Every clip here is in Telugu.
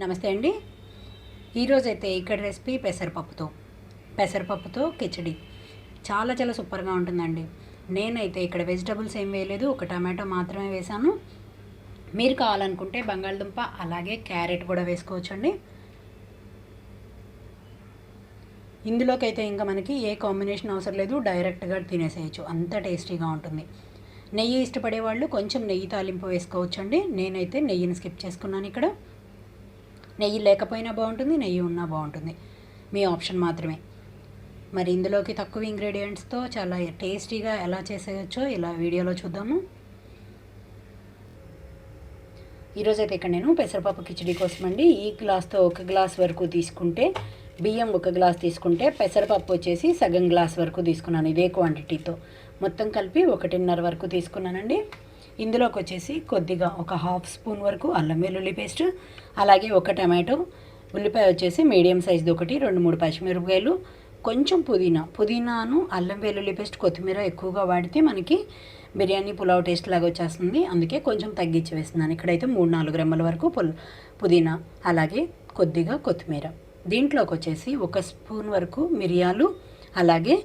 నమస్తే అండి. ఈరోజైతే ఇక్కడ రెసిపీ పెసరపప్పుతో పెసరపప్పుతో కిచడి. చాలా చాలా సూపర్గా ఉంటుందండి. నేనైతే ఇక్కడ వెజిటబుల్స్ ఏం వేయలేదు ఒక టమాటో మాత్రమే వేశాను. మీరు కావాలనుకుంటే బంగాళదుంప అలాగే క్యారెట్ కూడా వేసుకోవచ్చండి. ఇందులోకి అయితే ఇంకా మనకి ఏ కాంబినేషన్ అవసరం లేదు డైరెక్ట్గా తినేసేయచ్చు. అంత టేస్టీగా ఉంటుంది. నెయ్యి ఇష్టపడే వాళ్ళు కొంచెం నెయ్యి తాలింపు వేసుకోవచ్చండి. నేనైతే నెయ్యిని స్కిప్ చేసుకున్నాను ఇక్కడ. నెయ్యి లేకపోయినా బాగుంటుంది నెయ్యి ఉన్నా బాగుంటుంది. మీ ఆప్షన్ మాత్రమే. మరి ఇందులోకి తక్కువ ఇంగ్రీడియంట్స్తో చాలా టేస్టీగా ఎలా చేసేయచ్చో ఇలా వీడియోలో చూద్దాము. ఈరోజైతే ఇక్కడ నేను పెసరపప్పు కిచడీ కోసం అండి. ఈ గ్లాస్తో ఒక గ్లాస్ వరకు తీసుకుంటే బియ్యం ఒక గ్లాస్ తీసుకుంటే పెసరపప్పు వచ్చేసి సగం గ్లాస్ వరకు తీసుకున్నాను ఇదే క్వాంటిటీతో మొత్తం కలిపి ఒకటిన్నర వరకు తీసుకున్నానండి. ఇందులోకి వచ్చేసి కొద్దిగా ఒక హాఫ్ స్పూన్ వరకు అల్లం వెల్లుల్లి పేస్ట్ అలాగే ఒక టమాటో ఉల్లిపాయ వచ్చేసి మీడియం సైజ్ది ఒకటి రెండు మూడు పచ్చిమిరపకాయలు కొంచెం పుదీనా. పుదీనాను అల్లం వెల్లుల్లి పేస్ట్ కొత్తిమీర ఎక్కువగా వాడితే మనకి బిర్యానీ పులావ్ టేస్ట్ లాగా వచ్చేస్తుంది. అందుకే కొంచెం తగ్గించి వేస్తున్నాను. ఇక్కడైతే మూడు నాలుగు రెమ్మల వరకు పుల్ పుదీనా అలాగే కొద్దిగా కొత్తిమీర. దీంట్లోకి వచ్చేసి ఒక స్పూన్ వరకు మిరియాలు అలాగే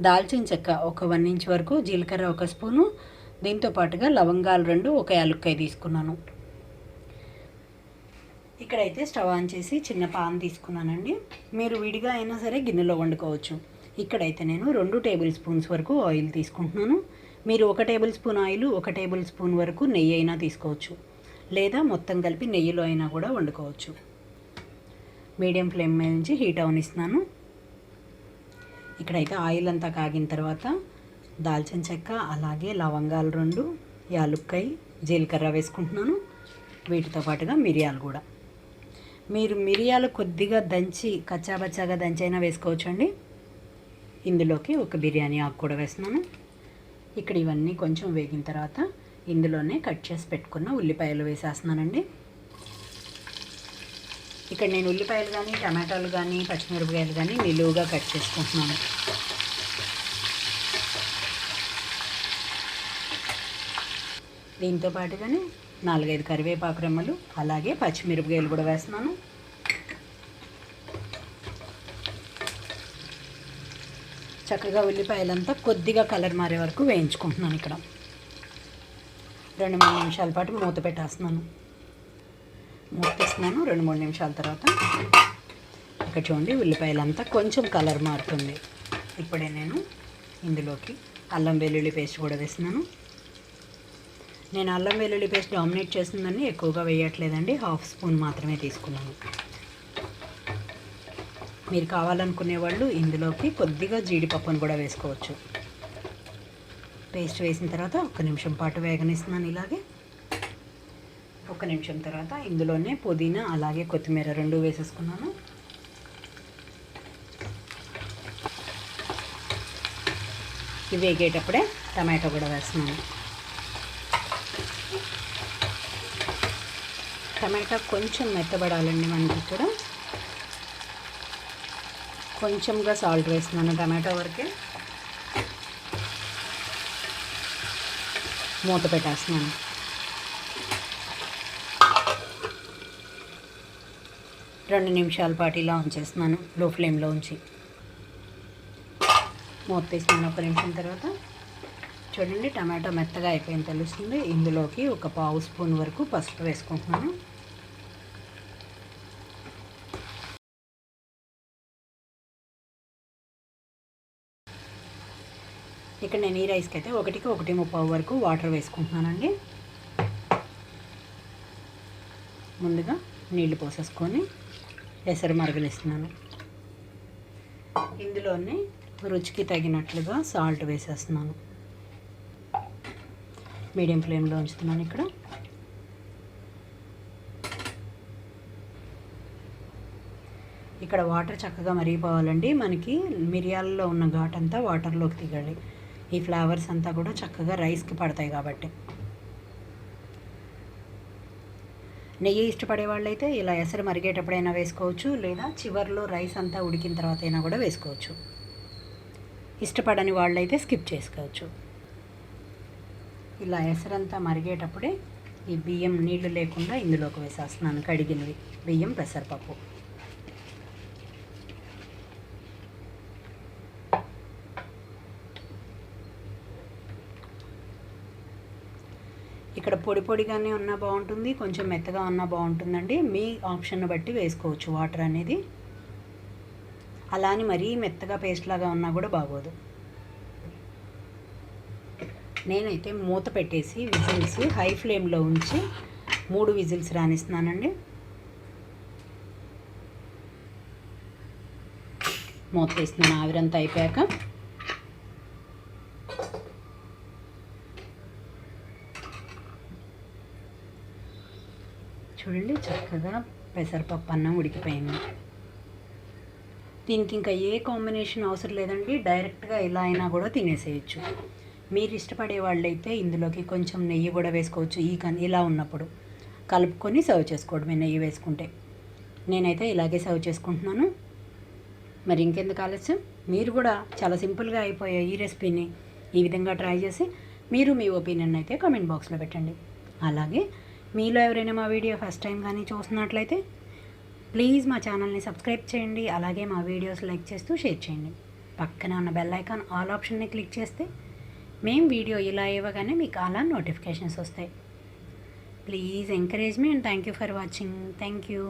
దాల్చిన చెక్క ఒక వన్ ఇంచ్ వరకు జీలకర్ర ఒక స్పూను దీంతో పాటుగా లవంగాలు రెండు ఒక యాలుక్కాయ తీసుకున్నాను. ఇక్కడైతే స్టవ్ ఆన్ చేసి చిన్న పాన్ తీసుకున్నానండి. మీరు విడిగా అయినా సరే గిన్నెలో వండుకోవచ్చు. ఇక్కడైతే నేను రెండు టేబుల్ స్పూన్స్ వరకు ఆయిల్ తీసుకుంటున్నాను. మీరు ఒక టేబుల్ స్పూన్ ఆయిల్ ఒక టేబుల్ స్పూన్ వరకు నెయ్యి అయినా తీసుకోవచ్చు. లేదా మొత్తం కలిపి నెయ్యిలో అయినా కూడా వండుకోవచ్చు. మీడియం ఫ్లేమ్ మీద నుంచి హీట్ అవనిస్తున్నాను. ఇక్కడైతే ఆయిల్ అంతా కాగిన తర్వాత దాల్చిన చెక్క అలాగే లవంగాలు రెండు యాలుక్కాయ జీలకర్ర వేసుకుంటున్నాను. వీటితో పాటుగా మిరియాలు కూడా. మీరు మిరియాలు కొద్దిగా దంచి కచ్చాబచ్చాగా దంచైనా వేసుకోవచ్చు అండి ఇందులోకి ఒక బిర్యానీ ఆకు కూడా వేస్తున్నాను. ఇక్కడ ఇవన్నీ కొంచెం వేగిన తర్వాత ఇందులోనే కట్ చేసి పెట్టుకున్న ఉల్లిపాయలు వేసేస్తున్నానండి. ఇక్కడ నేను ఉల్లిపాయలు కానీ టమాటాలు కానీ పచ్చిమిరపకాయలు కానీ నిలువుగా కట్ చేసుకుంటున్నాను. దీంతో పాటుగానే నాలుగైదు కరివేపాకు రెమ్మలు అలాగే పచ్చిమిరపకాయలు కూడా వేస్తున్నాను. చక్కగా ఉల్లిపాయలంతా కొద్దిగా కలర్ మారే వరకు వేయించుకుంటున్నాను ఇక్కడ. రెండు మూడు నిమిషాల పాటు మూత పెట్టేస్తున్నాను. మూత తీస్తున్నాను రెండు మూడు నిమిషాల తర్వాత ఇక్కడ చూడండి ఉల్లిపాయలంతా కొంచెం కలర్ మారుతుంది. ఇప్పుడే నేను ఇందులోకి అల్లం వెల్లుల్లి పేస్ట్ కూడా వేస్తున్నాను. నేను అల్లం వెల్లుల్లి పేస్ట్ డామినేట్ చేస్తుందని ఎక్కువగా వేయట్లేదండి. హాఫ్ స్పూన్ మాత్రమే తీసుకున్నాను. మీరు కావాలనుకునే వాళ్ళు ఇందులోకి కొద్దిగా జీడిపప్పును కూడా వేసుకోవచ్చు. పేస్ట్ వేసిన తర్వాత ఒక నిమిషం పాటు వేగనిస్తున్నాను ఇలాగే. ఒక నిమిషం తర్వాత ఇందులోనే పుదీనా అలాగే కొత్తిమీర రెండు వేసేసుకున్నాను. ఇవి వేగేటప్పుడే టమాటో కూడా వేస్తున్నాను. టమాటా కొంచెం మెత్తబడాలండి మనకి ఇక్కడ కొంచెంగా సాల్ట్ వేస్తున్నాను టమాటా వరకే. మూత పెట్టేస్తున్నాను. రెండు నిమిషాల పాటు ఇలా ఉంచేస్తున్నాను లో ఫ్లేమ్లో ఉంచి. మూత తీసినాను ఒక నిమిషం తర్వాత. చూడండి టమాటా మెత్తగా అయిపోయింది తెలుస్తుంది. ఇందులోకి ఒక పావు స్పూన్ వరకు పసుపు వేసుకుంటున్నాను. ఇక్కడ నేను ఈ రైస్కి అయితే ఒకటికి ఒకటి ముప్పావు వరకు వాటర్ వేసుకుంటున్నానండి. ముందుగా నీళ్ళు పోసేసుకొని ఎసరు మరగలిస్తున్నాను ఇందులోనే రుచికి తగినట్లుగా సాల్ట్ వేసేస్తున్నాను. మీడియం ఫ్లేమ్లో ఉంచుతున్నాను ఇక్కడ. ఇక్కడ వాటర్ చక్కగా మరిగిపోవాలండి. మనకి మిరియాలలో ఉన్న ఘాట్ అంతా వాటర్లోకి దిగాలి ఈ ఫ్లేవర్స్ అంతా కూడా చక్కగా రైస్కి పడతాయి కాబట్టి. నెయ్యి ఇష్టపడే వాళ్ళైతే ఇలా ఎసరు మరిగేటప్పుడైనా వేసుకోవచ్చు లేదా చివరిలో రైస్ అంతా ఉడికిన తర్వాత అయినా కూడా వేసుకోవచ్చు. ఇష్టపడని వాళ్ళైతే స్కిప్ చేసుకోవచ్చు. ఇలా ఎసరంతా మరిగేటప్పుడే ఈ బియ్యం నీళ్ళు లేకుండా ఇందులోకి వేసేస్తున్నాను కడిగినవి బియ్యం పెసరపప్పు. ఇక్కడ పొడి పొడిగానే ఉన్నా బాగుంటుంది కొంచెం మెత్తగా ఉన్నా బాగుంటుందండి. మీ ఆప్షన్ బట్టి వేసుకోవచ్చు వాటర్ అనేది. అలా అని మరీ మెత్తగా పేస్ట్ లాగా ఉన్నా కూడా బాగోదు. నేనైతే మూత పెట్టేసి విజిల్స్ హై ఫ్లేమ్లో ఉంచి మూడు విజిల్స్ రానిస్తున్నానండి. మూత వేస్తున్నాను ఆవిరంతా అయిపోయాక. చూడండి చక్కగా పెసరపప్పు అన్నం ఉడికిపోయింది. దీనికి ఇంకా ఏ కాంబినేషన్ అవసరం లేదండి డైరెక్ట్గా ఎలా అయినా కూడా తినేసేయచ్చు. మీరు ఇష్టపడే వాళ్ళైతే ఇందులోకి కొంచెం నెయ్యి కూడా వేసుకోవచ్చు ఈ కన్ ఇలా ఉన్నప్పుడు. కలుపుకొని సర్వ్ చేసుకోవడమే నెయ్యి వేసుకుంటే. నేనైతే ఇలాగే సర్వ్ చేసుకుంటున్నాను. మరి ఇంకెందుకు ఆలస్యం? మీరు కూడా చాలా సింపుల్గా అయిపోయే ఈ రెసిపీని ఈ విధంగా ట్రై చేసి మీరు మీ ఒపీనియన్ అయితే కామెంట్ బాక్స్లో పెట్టండి. అలాగే మీలో ఎవరైనా మా వీడియో ఫస్ట్ టైం కానీ చూస్తున్నట్లయితే ప్లీజ్ మా ఛానల్ని సబ్స్క్రైబ్ చేయండి అలాగే మా వీడియోస్ లైక్ చేస్తూ షేర్ చేయండి. పక్కన ఉన్న బెల్ ఐకాన్ ఆల్ ఆప్షన్ని క్లిక్ చేస్తే మేము వీడియో ఇలా ఇవ్వగానే మీకు అలా నోటిఫికేషన్స్ వస్తాయి. Please encourage me and thank you for watching. Thank you.